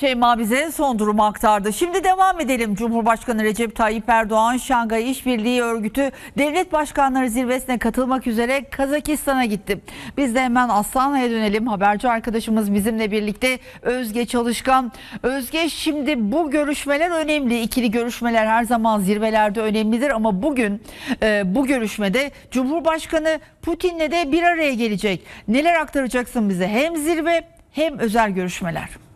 Şeyma bize son durumu aktardı. Şimdi devam edelim. Cumhurbaşkanı Recep Tayyip Erdoğan Şangay İşbirliği Örgütü Devlet Başkanları Zirvesi'ne katılmak üzere Kazakistan'a gitti. Biz de hemen Astana'ya dönelim. Haberci arkadaşımız bizimle birlikte Özge Çalışkan. Özge şimdi bu görüşmeler önemli. İkili görüşmeler her zaman zirvelerde önemlidir ama bugün e, bu görüşmede Cumhurbaşkanı Putin'le de bir araya gelecek. Neler aktaracaksın bize? Hem zirve hem özel görüşmeler.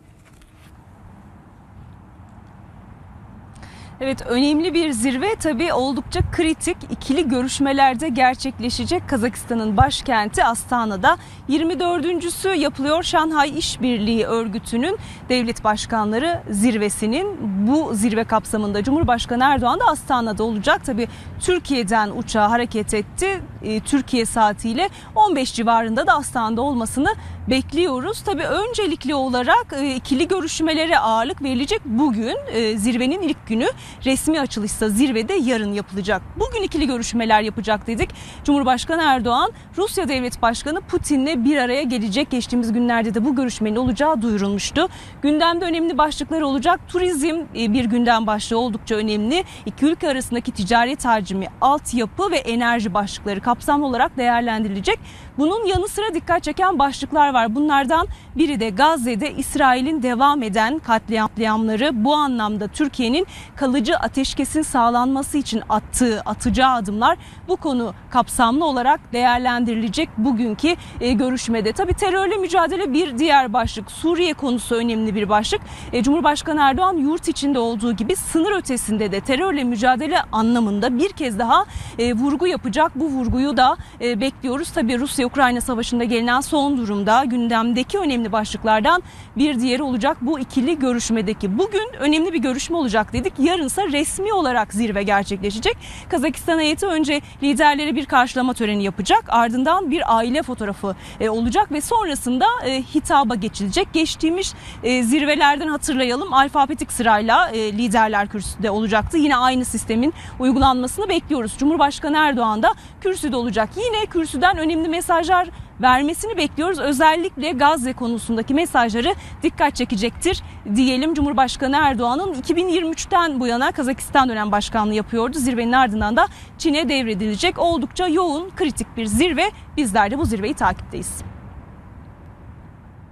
Evet önemli bir zirve tabii oldukça kritik ikili görüşmelerde gerçekleşecek Kazakistan'ın başkenti Astana'da 24.sü yapılıyor Şanghay İşbirliği Örgütü'nün devlet başkanları zirvesinin bu zirve kapsamında Cumhurbaşkanı Erdoğan da Astana'da olacak. Tabii Türkiye'den uçağı hareket etti. Ee, Türkiye saatiyle 15 civarında da Astana'da olmasını bekliyoruz. Tabii öncelikli olarak e, ikili görüşmelere ağırlık verilecek bugün e, zirvenin ilk günü resmi açılışsa zirvede yarın yapılacak. Bugün ikili görüşmeler yapacak dedik. Cumhurbaşkanı Erdoğan Rusya Devlet Başkanı Putin'le bir araya gelecek. Geçtiğimiz günlerde de bu görüşmenin olacağı duyurulmuştu. Gündemde önemli başlıklar olacak. Turizm e, bir gündem başlığı oldukça önemli. İki ülke arasındaki ticaret hacmi, altyapı ve enerji başlıkları kapsamlı olarak değerlendirilecek. Bunun yanı sıra dikkat çeken başlıklar var. Bunlardan biri de Gazze'de İsrail'in devam eden katliamları bu anlamda Türkiye'nin kalıcı ateşkesin sağlanması için attığı, atacağı adımlar bu konu kapsamlı olarak değerlendirilecek bugünkü e, görüşmede. Tabii terörle mücadele bir diğer başlık. Suriye konusu önemli bir başlık. E, Cumhurbaşkanı Erdoğan yurt içinde olduğu gibi sınır ötesinde de terörle mücadele anlamında bir kez daha e, vurgu yapacak. Bu vurguyu da e, bekliyoruz. Tabii Rusya-Ukrayna savaşında gelinen son durumda gündemdeki önemli başlıklardan bir diğeri olacak bu ikili görüşmedeki. Bugün önemli bir görüşme olacak dedik. Yarınsa resmi olarak zirve gerçekleşecek. Kazakistan heyeti önce liderlere bir karşılama töreni yapacak. Ardından bir aile fotoğrafı e, olacak ve sonrasında e, hitaba geçilecek. Geçtiğimiz e, zirvelerden hatırlayalım. Alfabetik sırayla e, liderler kürsüde olacaktı. Yine aynı sistemin uygulanmasını bekliyoruz. Cumhurbaşkanı Erdoğan da kürsüde olacak. Yine kürsüden önemli mesajlar vermesini bekliyoruz. Özellikle Gazze konusundaki mesajları dikkat çekecektir diyelim. Cumhurbaşkanı Erdoğan'ın 2023'ten bu yana Kazakistan dönem başkanlığı yapıyordu. Zirvenin ardından da Çin'e devredilecek oldukça yoğun kritik bir zirve. Bizler de bu zirveyi takipteyiz.